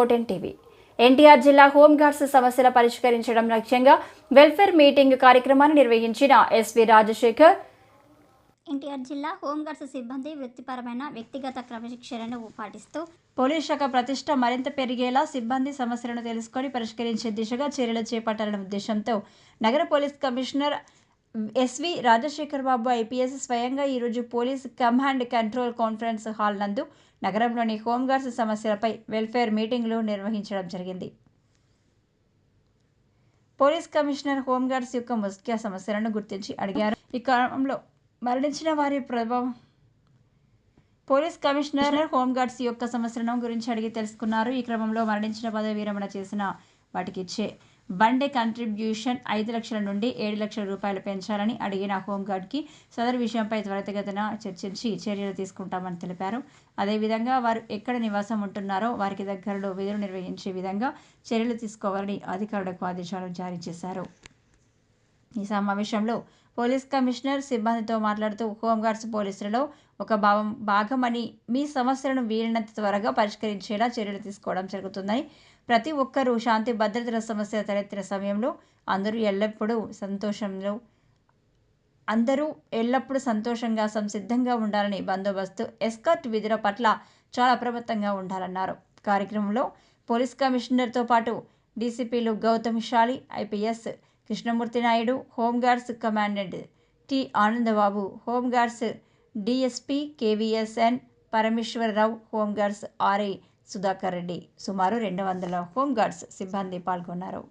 ఓటెన్ TV. NTR జిల్లా హోంగార్డ్స్ సమస్యల పరిష్కరించడం లక్ష్యంగా వెల్ఫేర్ మీటింగ్ కార్యక్రమాన్ని నిర్వహించిన ఎస్వి రాజశేఖర్. ఎన్టీఆర్ జిల్లా హోంగార్డ్స్ సిబ్బంది వృత్తిపరమైన వ్యక్తిగత క్రమశిక్షణను పాటిస్తూ పోలీస్ శాఖ ప్రతిష్ట మరింత పెరిగేలా సిబ్బంది సమస్యలను తెలుసుకొని పరిష్కరించే దిశగా చర్యలు చేపట్టాలనే ఉద్దేశంతో నగర police commissioner S V Rajasekhar Babu IPS స్వయంగా ఈరోజు police command control conference hall నందు నగరంలోని హోంగార్డ్స్ సమస్యలపై వెల్ఫేర్ మీటింగ్లు నిర్వహించడం జరిగింది. పోలీస్ కమిషనర్ హోంగార్డ్స్ యొక్క ముఖ్య సమస్యలను గుర్తించి అడిగారు. ఈ క్రమంలో మరణించిన వారి ప్రభావం పోలీస్ కమిషనర్ హోంగార్డ్స్ యొక్క సమస్యలను గురించి అడిగి తెలుసుకున్నారు. ఈ క్రమంలో మరణించిన పదవి విరమణ చేసిన వాటికి ఇచ్చే బండే కంట్రిబ్యూషన్ ఐదు లక్షల నుండి ఏడు లక్షల రూపాయలు పెంచాలని అడిగిన హోంగార్డ్కి సదరు విషయంపై త్వరితగతిన చర్చించి చర్యలు తీసుకుంటామని తెలిపారు. అదేవిధంగా వారు ఎక్కడ నివాసం ఉంటున్నారో వారికి దగ్గరలో విధులు నిర్వహించే విధంగా చర్యలు తీసుకోవాలని అధికారులకు ఆదేశాలు జారీ చేశారు. ఈ సమావేశంలో పోలీస్ కమిషనర్ సిబ్బందితో మాట్లాడుతూ హోంగార్డ్స్ పోలీసులలో ఒక భావం భాగమని మీ సమస్యలను వీలైనంత త్వరగా పరిష్కరించేలా చర్యలు తీసుకోవడం జరుగుతుందని ప్రతి ఒక్కరూ శాంతి భద్రతల సమస్య తలెత్తిన సమయంలో అందరూ ఎల్లప్పుడూ సంతోషంలో అందరూ ఎల్లప్పుడూ సంతోషంగా సంసిద్ధంగా ఉండాలని బందోబస్తు ఎస్కర్ట్ విధుల పట్ల చాలా అప్రమత్తంగా ఉండాలన్నారు. కార్యక్రమంలో పోలీస్ కమిషనర్తో పాటు డీసీపీలు Gautam Shali IPS Krishnamurthy Naidu home guards commandant T Anandababu home guards DSP KVSN Parameswararao home guards RI Sudhakar Reddy. సుమారు రెండు వందల హోంగార్డ్స్ సిబ్బంది పాల్గొన్నారు.